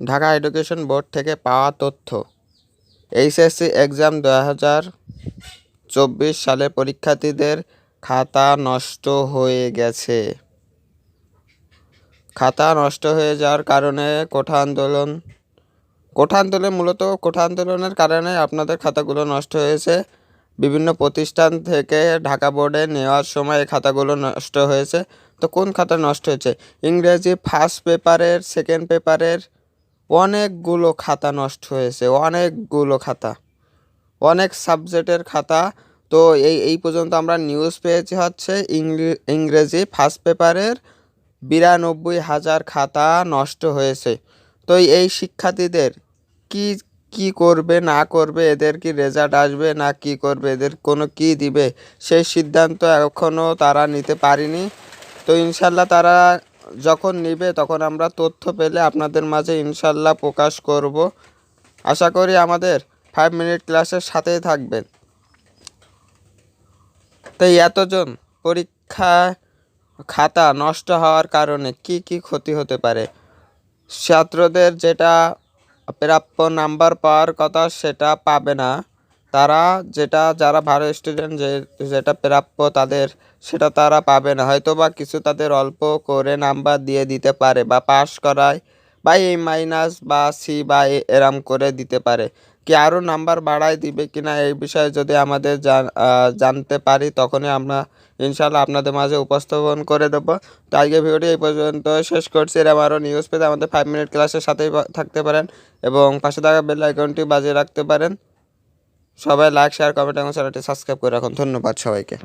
Dhaka education board থেকে পাওয়া তথ্য। এইচএসসি এক্সাম দু হাজার চব্বিশ সালে পরীক্ষার্থীদের খাতা নষ্ট হয়ে গেছে। খাতা নষ্ট হয়ে যাওয়ার কারণে কোঠা আন্দোলন কোঠা আন্দোলন মূলত কোঠা আন্দোলনের কারণে আপনাদের খাতাগুলো নষ্ট হয়েছে। বিভিন্ন প্রতিষ্ঠান থেকে ঢাকা বোর্ডে নেওয়ার সময় এই খাতাগুলো নষ্ট হয়েছে। তো কোন খাতা নষ্ট হয়েছে? ইংরেজি ফার্স্ট পেপারের সেকেন্ড পেপারের অনেকগুলো খাতা নষ্ট হয়েছে, অনেকগুলো খাতা। অনেক সাবজেক্টের খাতা। তো এই এই পর্যন্ত আমরা নিউজ পেয়েছি হচ্ছে ইংরে- ইংরেজি ফার্স্ট পেপারের বিরানব্বই হাজার খাতা নষ্ট হয়েছে। তো এই শিক্ষার্থীদের কি কি করবে, না করবে, এদের কি রেজাল্ট আসবে, না কি করবে, এদের কোনো কি দিবে, সেই সিদ্ধান্ত এখনও তারা নিতে পারেনি। তো ইনশাল্লাহ তারা যখন নিবে তখন আমরা তথ্য পেলে আপনাদের মাঝে ইনশাল্লাহ প্রকাশ করব। আশা করি আমাদের ফাইভ মিনিট ক্লাসের সাথেই থাকবেন। তাই এতজন পরীক্ষা খাতা নষ্ট হওয়ার কারণে কি কি ক্ষতি হতে পারে? ছাত্রদের যেটা প্রাপ্য নাম্বার পাওয়ার কথা সেটা পাবে না। তারা যেটা, যারা ভালো স্টুডেন্ট যে, যেটা প্রাপ্য তাদের, সেটা তারা পাবে না। হয়তো বা কিছু তাদের অল্প করে নাম্বার দিয়ে দিতে পারে বা পাস করায়, বা এই মাইনাস বা সি বা এরম করে দিতে পারে। কি আরও নাম্বার বাড়ায় দিবে কি না এই বিষয়ে যদি আমাদের জান- জানতে পারি, তখনই আমরা ইনশাল্লাহ আপনাদের মাঝে উপস্থাপন করে দেবো। তো আজকে ভিডিওটি এই পর্যন্ত শেষ করছি। এরম আরও নিউজ পেতে আমাদের ফাইভ মিনিট ক্লাসের সাথেই থাকতে পারেন এবং পাশে থাকা বেল আইকনটি বাজিয়ে রাখতে পারেন। সবাই লাইক শেয়ার কমেন্ট এবং চ্যানেলটি সাবস্ক্রাইব করে রাখুন। ধন্যবাদ সবাইকে।